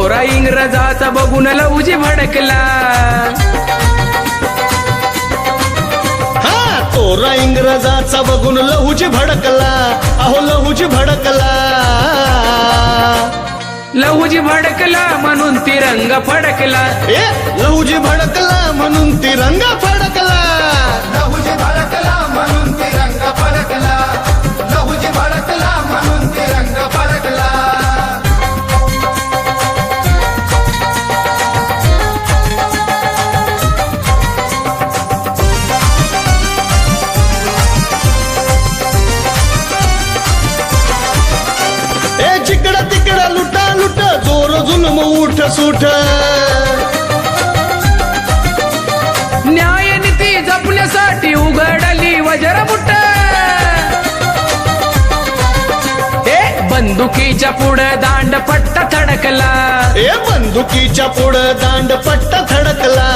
चोरा इंग्रजाचा बघून लवजी भडकला. हा तोरा इंग्रजाचा बघून लहूजी भडकला. अहो लहूजी भडकला. लवजी भडकला म्हणून तिरंग फडकला. ए लहूजी भडकला म्हणून तिरंगा फडकला. जिकडं तिकडं लुटा लुट जोर जुलम उठ सुठ. न्याय नीती जपण्यासाठी उघडली वज्रमुठ ए बंदुकीच्या पुढे दांड पट्टा थडकला. ए बंदुकीच्या पुढं दांड पट्टा थडकला.